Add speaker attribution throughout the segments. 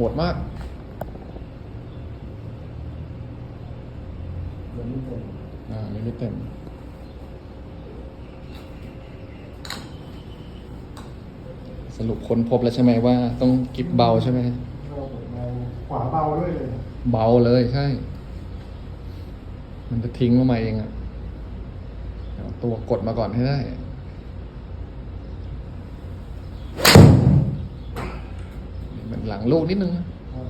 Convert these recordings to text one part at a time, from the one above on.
Speaker 1: หดมาก
Speaker 2: ยังไม่เต็ม
Speaker 1: อ่ายังไม่เต็มสรุปค้นพบแล้วใช่ไหมว่าต้องกิบเบาใช่ไหม
Speaker 2: เราเบาขวาเบาด้วยเลย
Speaker 1: เบาเลยใช่ มันจะทิ้งลงมาเองอะเอาตัวกดมาก่อนให้ได้ เหมือนหลังลูกนิดนึงนะครับ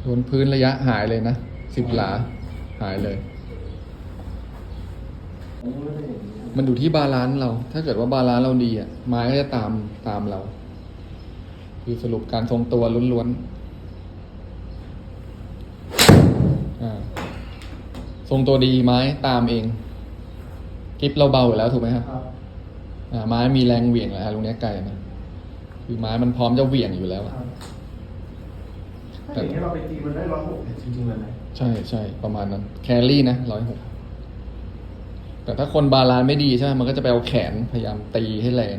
Speaker 1: โดนพื้นระยะหายเลยนะสิบหลาหายเลย
Speaker 2: ผมไม่ได้อย่างนี้
Speaker 1: มันอยู่ที่บาลานซ์เรา ถ้าเกิดว่าบาลานซ์เราดีอะไม้ก็จะตามตามเรา คือสรุปการทรงตัวล้วนๆอ่าทรงตัวดีไม้ตามเองกริปเราเบาอยู่แล้วถูกไหมครับ
Speaker 2: ครับ
Speaker 1: อ่าไม้มีแรงเหวี่ยงแล้วตรงเนี้ยไกลนะ คือไม้มันพร้อมจะเหวี่ยงอยู่แล้ว
Speaker 2: ค
Speaker 1: อะ
Speaker 2: รับถ้าอย่างนี้เราไปตีมันได้ร้อยหกเนี่ยจริงๆเลยไหม
Speaker 1: ใช่ใช่ประมาณนั้น แครี่นะร้อยหกแต่ถ้าคนบาลานซ์ไม่ดีใช่ไหมมันก็จะไปเอาแขนพยายามตีให้แรง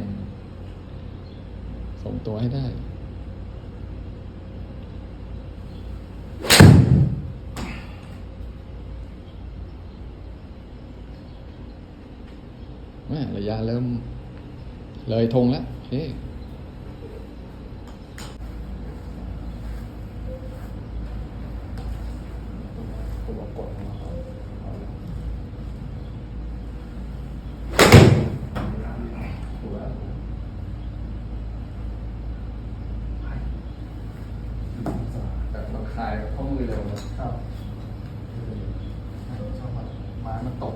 Speaker 1: ส่งตัวให้ได้ แม่ระยะเริ่ม เลยธงแล้วโอเค ตัว กดมาก่อนเอาละถูกแล้วแต่เราคลายข้อมือเร็วนะครับชอบมันไม้มันตก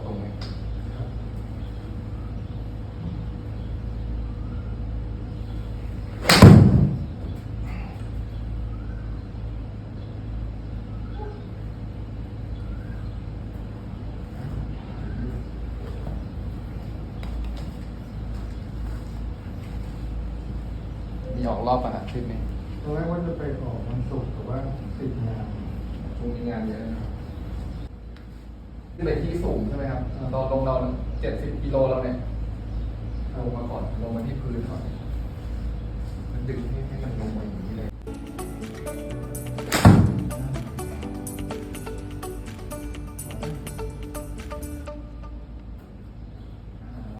Speaker 1: มีออกรอบประหารชีพนี่
Speaker 2: ตอนแรกว่าจะไปออกมันสุกร์แต่ว่าติดงาน
Speaker 1: ช่วงนี้งานเยอะนะที่เป็ที่สูงใช่ไหมครับตอนลงเราเจ็ดสิบกิโลเราเนี่ยลงมาก่อนลงมาที่พื้นก่อนมันดึงให้ให้มัน